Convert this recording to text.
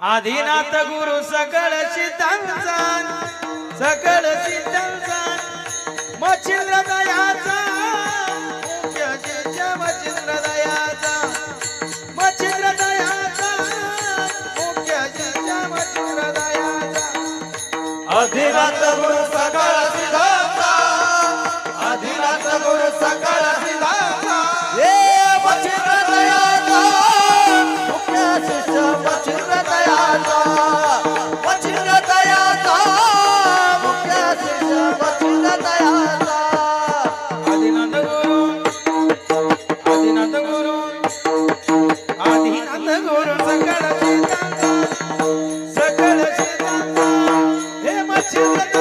आदिनाथ गुरु सकळ सिद्धांचा सकळ सिद्धांचा मच्छिंद्र दयाचा मुख्य मच्छिंद्र दयाचा मच्छिंद्र दयाचा मुख्य मच्छिंद्र दयाचा अधिनाथ गुरु सकळ सिद्धांता अधिनाथ गुरु सकळ सकल शेतांचा हे मच्छिंद्र